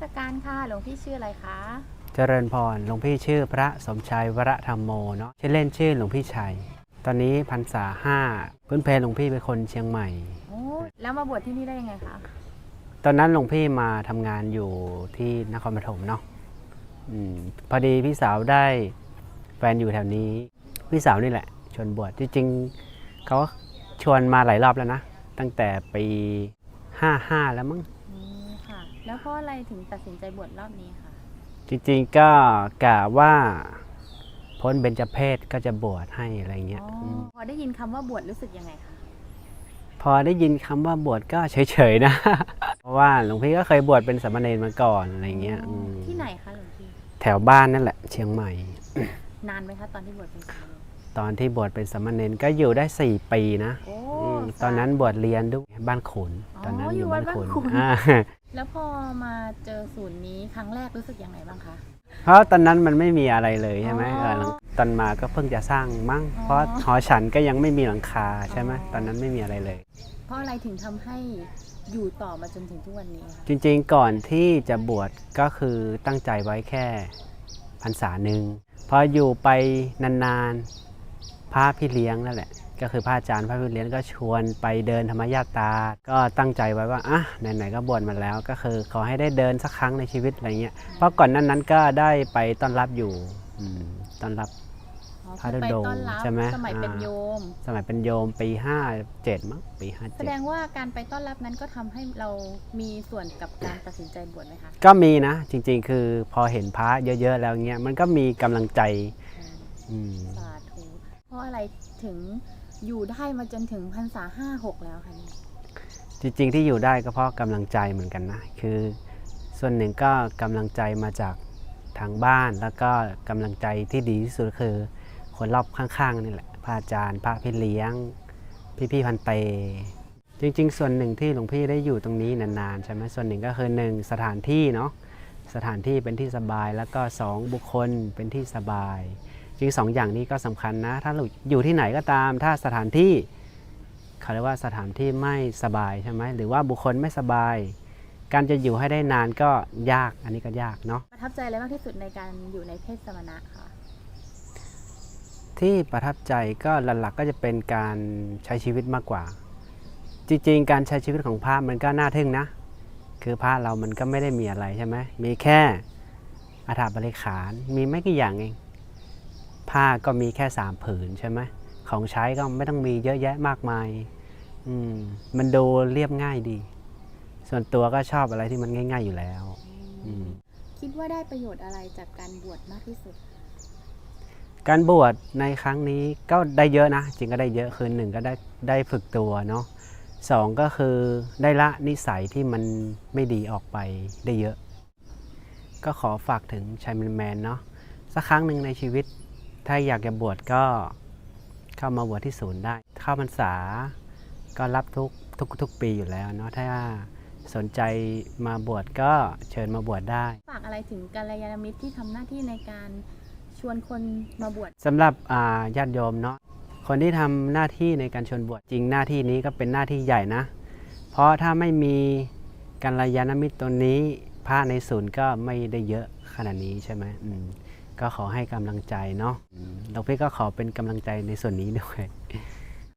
สการค่ะหลวงพี่ชื่ออะไรคะเจริญพรหลวงพี่ชื่อพระสมชายวรธรรมโมเนาะชื่อเล่นชื่อหลวงพี่ชัย ตอนนี้พรรษาห้าพื้นเพหลวงพี่เป็นคนเชียงใหม่โอ้แล้วมาบวชที่นี่ได้ยังไงคะตอนนั้นหลวงพี่มาทำงานอยู่ที่นครปฐมเนาะอืมพอดีพี่สาวได้แฟนอยู่แถวนี้พี่สาวนี่แหละชวนบวชจริงๆเขาชวนมาหลายรอบแล้วนะ ตั้งแต่ปีห้าห้าแล้วมั้งอืมค่ะ แล้วเพราะอะไรถึงตัดสินใจบวชรอบนี้คะจริงๆก็กะว่า พ้นเบญจเพศก็จะบวชให้อะไรเงี้ยอ๋อม พอได้ยินคำว่าบวชรู้สึกยังไงคะพอได้ยินคำว่าบวชก็เฉยๆนะ เพราะว่าหลวงพี่ก็เคยบวชเป็นสามเณรมาก่อนอะไรเงี้ยอ๋ออมที่ไหนคะหลวงพี่แถวบ้านนั่นแหละ เชียงใหม่ นานไหมคะตอนที่บวชเป็นสามเณรตอนที่บวชเป็นสามเณรก็อยู่ได้ 4 ปีนะ โอ้อืม ตอนนั้นบวชเรียนด้วยบ้านขุนอ๋อตอนนั้นออยู่ยู่วับ้าดนขุนบ้านขุนอ่าแล้วพอมาเจอศูนย์นี้ครั้งแรกรู้สึกยังไงบ้างคะ เพราะตอนนั้นมันไม่มีอะไรเลยใช่ไหมอ๋อเออหลังตอนมาก็เพิ่งจะสร้างมั้งอ๋อเพราะหอฉันก็ยังไม่มีหลังคาใช่ไหมอ๋อตอนนั้นไม่มีอะไรเลย เพราะอะไรถึงทำให้อยู่ต่อมาจนถึงทุกวันนี้คะจริงๆก่อนที่จะบวชก็คือตั้งใจไว้แค่พรรษาหนึ่งพออยู่ไปนานๆพระพี่เลี้ยงนั่นแหละ ก็คือพระอาจารย์พระพี่เลี้ยงก็ชวนไปเดินธรรมญาตราก็ตั้งใจไว้ว่าอะไหนๆก็บวชมาแล้ว ก็คือขอให้ได้เดินสักครั้งในชีวิตอะไรเงี้ยเพราะก่อนหนั้นนั้นก็ได้ไปต้อนรับอยู่อืมต้อนรับอ๋อพระคือไปธุดงค์ต้อนรับใช่ไหมสมัยเป็นอ่าโยม สมัยเป็นโยมปี57มั้งปีแสดงว่าการไปต้อนรับนั้นก็ทำให้เรามีส่วนกับการตัดสินใจบวชไหมคะ57ก็มีนะ จริง ๆ คือพอเห็นพระเยอะ ๆ แล้วเงี้ยมันก็มีกำลังใจอืมอืมสาธุเพราะอะไรถึง อยู่ได้มาจนถึงพรรษาห้าหกแล้วค่ะนี่จริงๆที่อยู่ได้ก็เพราะกำลังใจเหมือนกันนะ คือส่วนหนึ่งก็กำลังใจมาจากทางบ้าน แล้วก็กำลังใจที่ดีที่สุดคือ คนรอบข้างๆนี่แหละพระอาจารย์พระพี่เลี้ยง พี่ๆพันเต จริง ๆ ส่วนหนึ่งที่หลวงพี่ได้อยู่ตรงนี้นานๆใช่ไหมส่วนหนึ่งก็คือหนึ่งสถานที่เนาะสถานที่เป็นที่สบายแล้วก็สองบุคคลเป็นที่สบาย จริงสองอย่างนี้ก็สำคัญนะ ถ้าเราอยู่ที่ไหนก็ตาม ถ้าสถานที่เขาเรียกว่าสถานที่ไม่สบายใช่ไหมหรือว่าบุคคลไม่สบาย การจะอยู่ให้ได้นานก็ยากอันนี้ก็ยากเนาะประทับใจอะไรมากที่สุดในการอยู่ในเพศสมณะคะที่ประทับใจก็หลักๆก็จะเป็นการใช้ชีวิตมากกว่า จริงๆ การใช้ชีวิตของพระมันก็น่าทึ่งนะ คือพระเรามันก็ไม่ได้มีอะไรใช่ไหมมีแค่อาถาบริขารมีไม่กี่อย่างเอง ผ้าก็มีแค่สามผืนใช่ไหมของใช้ก็ไม่ต้องมีเยอะแยะมากมายอืมมันดูเรียบง่ายดี ส่วนตัวก็ชอบอะไรที่มันง่าย ๆอยู่แล้วอืมคิดว่าได้ประโยชน์อะไรจากการบวชมากที่สุด การบวชในครั้งนี้ก็ได้เยอะนะ จริงก็ได้เยอะคือหนึ่งก็ได้ได้ฝึกตัวเนาะสองก็คือได้ละนิสัยที่มันไม่ดีออกไปได้เยอะ ก็ขอฝากถึงชายแมนแมนๆเนาะสักครั้งหนึ่งในชีวิต ถ้าอยากจะบวชก็เข้ามาบวชที่ศูนย์ได้ เข้าพรรษาก็รับทุกทุกทุกปีอยู่แล้วเนาะถ้าสนใจมาบวชก็เชิญมาบวชได้ ฝากอะไรถึงกัลยาณมิตรที่ทำหน้าที่ในการชวนคนมาบวชสำหรับอ่าญาติโยมเนาะคนที่ทำหน้าที่ในการชวนบวชจริงหน้าที่นี้ก็เป็นหน้าที่ใหญ่นะ เพราะถ้าไม่มีกัลยาณมิตรตัวนี้พระในศูนย์ก็ไม่ได้เยอะขนาดนี้ใช่ไหมอืม ก็ขอให้กำลังใจเนาะอืมหลวงพี่ก็ขอเป็นกำลังใจในส่วนนี้ด้วย